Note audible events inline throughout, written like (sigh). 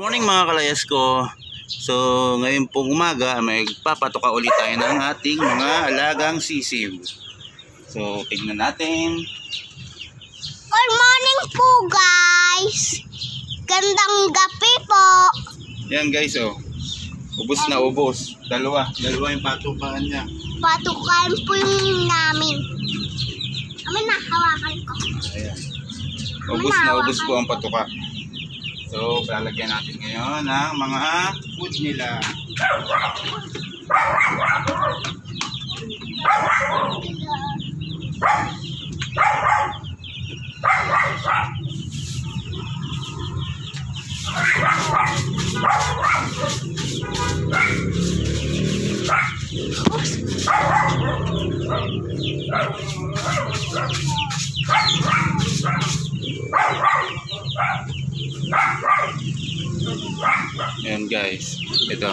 Morning mga kalayas ko. So, ngayon pong umaga, may papatoka ulit tayo ng ating mga alagang sisiw. So, tignan natin. Good morning po, guys. Gandang gabi po. Yan guys, oh. Ubus na ubos. Dalawa. Dalawa yung patukaan niya. Patukan po yung namin. Kami na, hawakan ko. Ayan. Ubus na ubos po ang patuka. So, lalagyan natin ngayon ng mga food nila. Ayan guys. Ito.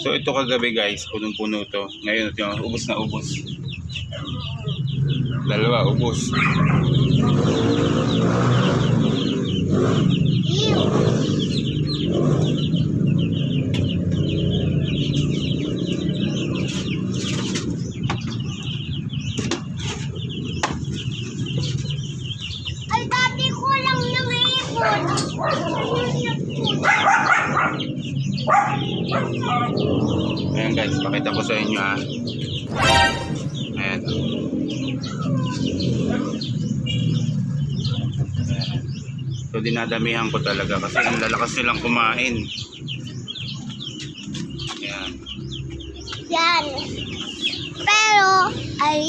So, ito kagabi guys. Punong-puno to. Ngayon, ito, ubos na ubos. Dalawa, ubos. Ew. Ay, dati ko lang yung ipon. Ayan guys, ha. Ayan. So dinadamihan ko talaga kasi ang lalakas nilang kumain. Ayan. Yan. Pero, ay...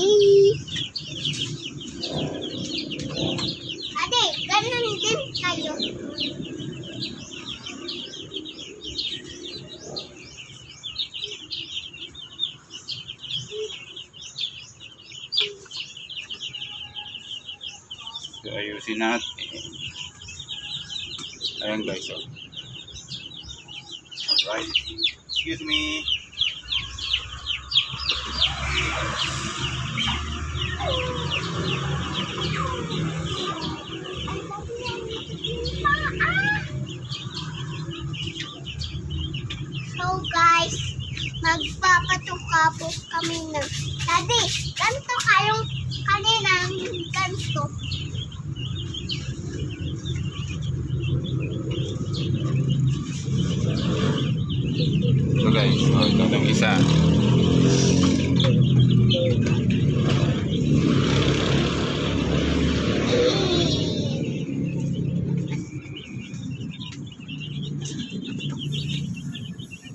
Ate, ganun din kayo. So ayusin natin. Ayan guys. Oh. Alright. Excuse me. So guys, magpapatuka po kami ng... Daddy, ganito kayong kaninang ganito. So guys, oh, ito yung isa.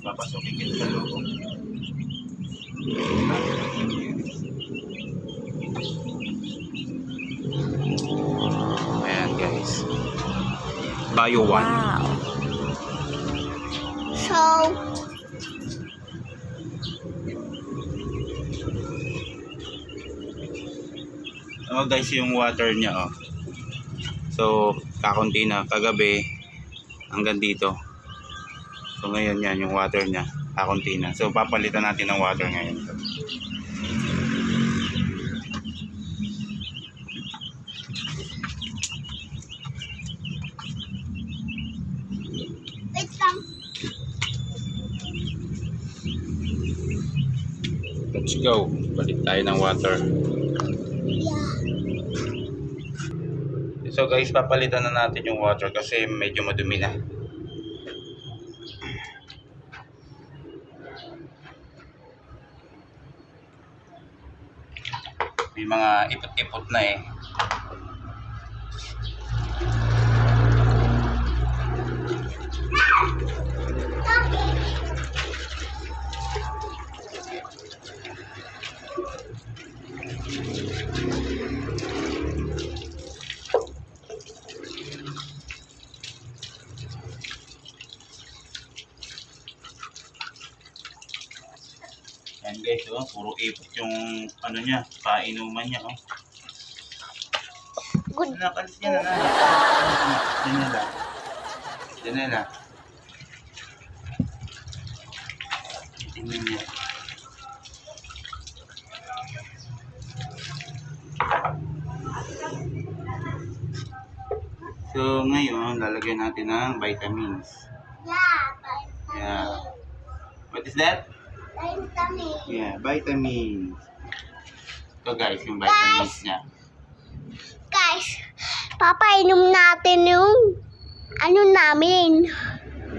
Papasukin kita sa loob. Ayan guys. Bio one. So, Oh guys, yung water niya oh. So, kakunti na kagabi hanggang dito. So ngayon yan yung water niya, kakunti na. So papalitan natin ng water ngayon. wait lang. Let's go. Balik tayo ng water. So guys, papalitan na natin yung water kasi medyo madumi na. May mga ipot-ipot na eh. Guys, oh, puro ipot yung ano niya, painuman niya. Oh. Good. Nakalis niya na na. Janela. Janela. Tingnan niya. So ngayon, lalagyan natin ng vitamins. Yeah, Yeah. What is that? Vitamin. Yeah, vitamins. Ito guys, yung vitamins niya. Guys, papainom natin yung ano namin.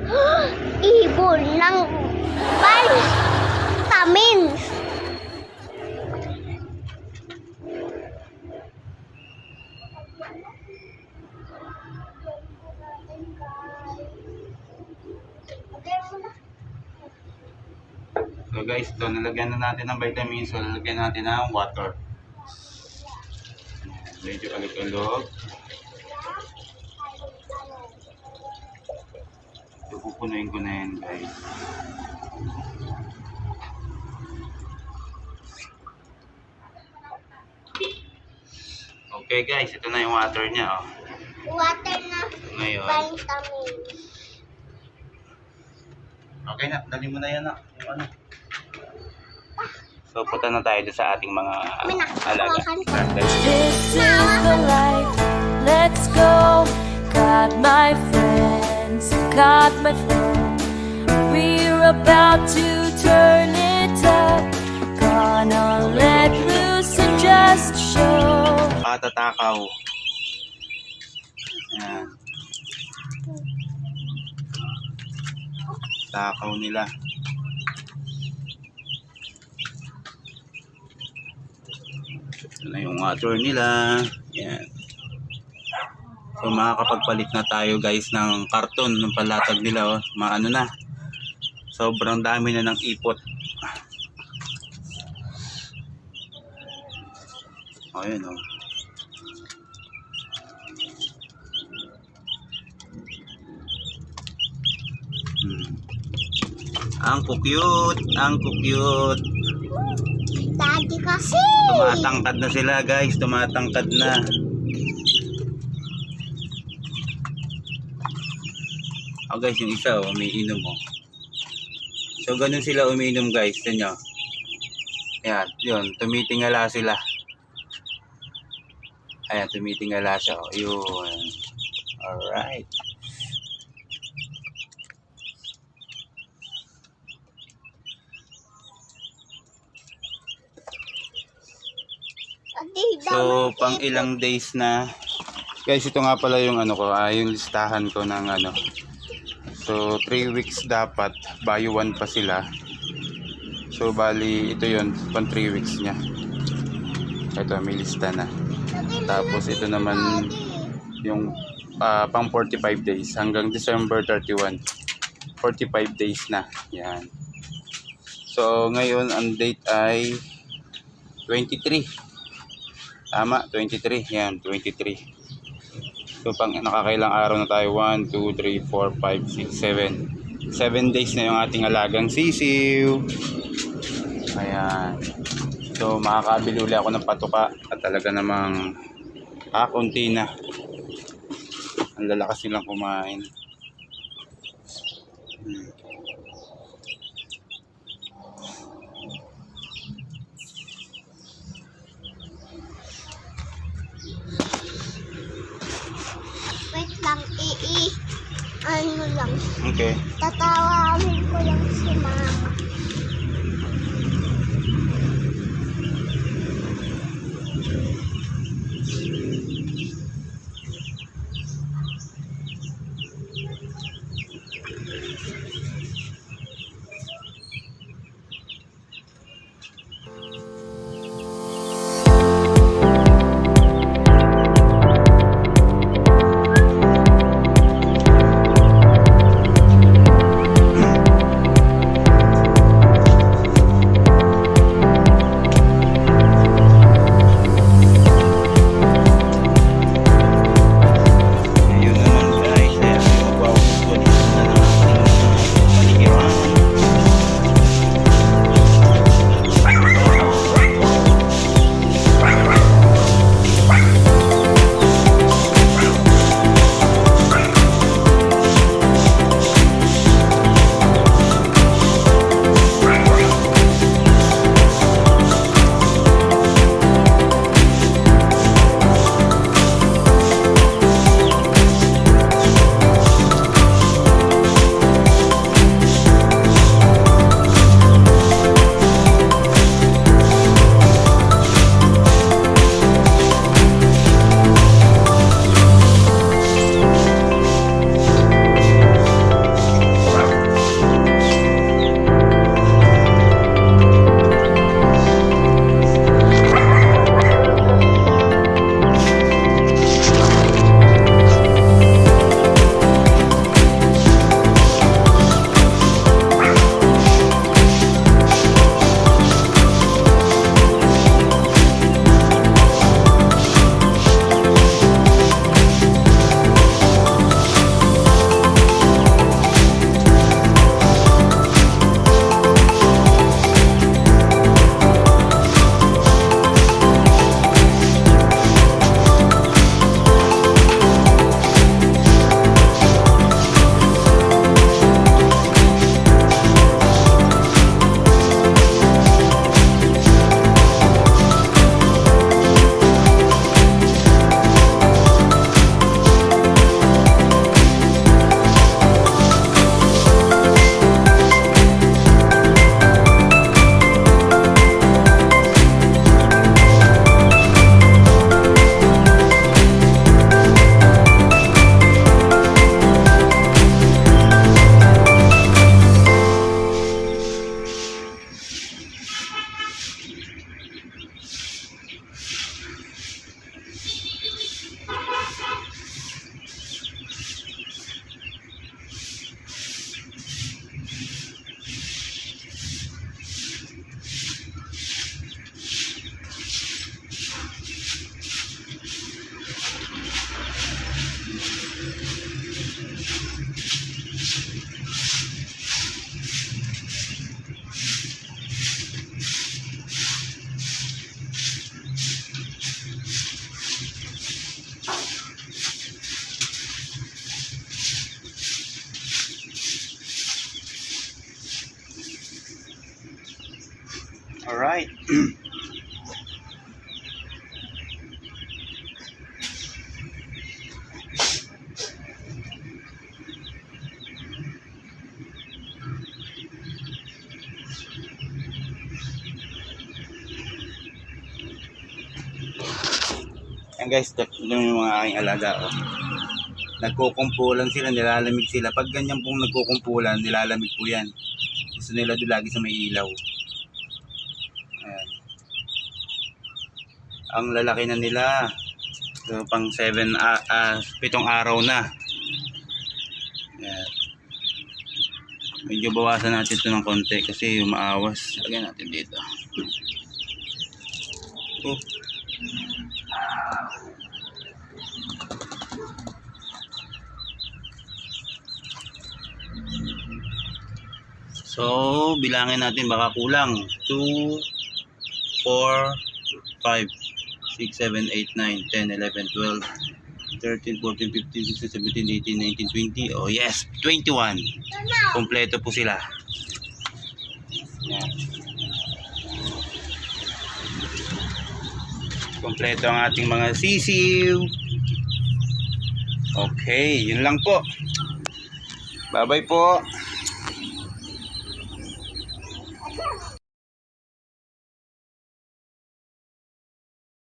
(gasps) Ibon ng vitamins. So guys, ito, nalagyan na natin ng vitamins. So, lalagyan natin ng water. Medyo alog-alog. So, pupunuin ko na yan guys. Okay guys, ito na yung water niya. Oh. Water na Ngayon, vitamins. Okay na, dali mo na yan na. Yung ano. So, punta na tayo sa ating mga alaga. This is the life. Let's go. Got my friends, got my phone. We're about to turn it up. Gonna let loose and just show. Patatakaw. Ayan. Takaw nila. Ito na yung water nila. Yan. So makakapagpalit na tayo guys ng karton ng palatag nila. Oh. Maano na. Sobrang dami na ng ipot. Oh, yun oh. Ang cute, ang cute. Daddy kasi. Tumatangkad na sila guys, tumatangkad na. Oh guys, yung isa oh, umiinom oh. So ganun sila umiinom guys, yun nyo. Ayan, yun, tumitingala sila. Ayan, tumitingala siya oh, yun. Alright. Daddy, So, pang ilang days na Guys, ito nga pala yung ano ko, ah, yung listahan ko ng ano. So, 3 weeks dapat, buy one pa sila. So, bali, ito yun, pang 3 weeks niya. Ito, may lista na. Tapos, ito naman, yung ah, pang 45 days, hanggang December 31. 45 days na. Yan. So, ngayon, ang date ay 23. Tama, 23. Yan, 23. So, pang nakakailang araw na tayo. 1, 2, 3, 4, 5, 6, 7. 7 days na yung ating alagang sisiw. Ayan. So, makakabili uli ako ng patuka at talaga namang kakunti na. Ang lalakas nilang kumain. Hmm. Wait lang, ii. Ano lang. Okay. Tatawagin ko lang si mama. Yan guys, ito yung mga aking alaga. Oh. Nagkukumpulan sila, nilalamig sila. Pag ganyan pong nagkukumpulan, nilalamig po yan. Gusto nila doon lagi sa may ilaw. Ayan. Ang lalaki na nila. So, pang 7, ah, ah, pitong araw na. Ayan. Medyo bawasan natin ito ng konti kasi umaawas. Lagyan natin dito. Oh. So, bilangin natin baka kulang. 2, 4, 5, 6, 7, 8, 9, 10, 11, 12, 13, 14, 15, 16, 17, 18, 19, 20. Oh yes, 21. Ito na. Kompleto po sila. Yan. Kompleto ang ating mga sisiw. Okay, yun lang po. Bye-bye po.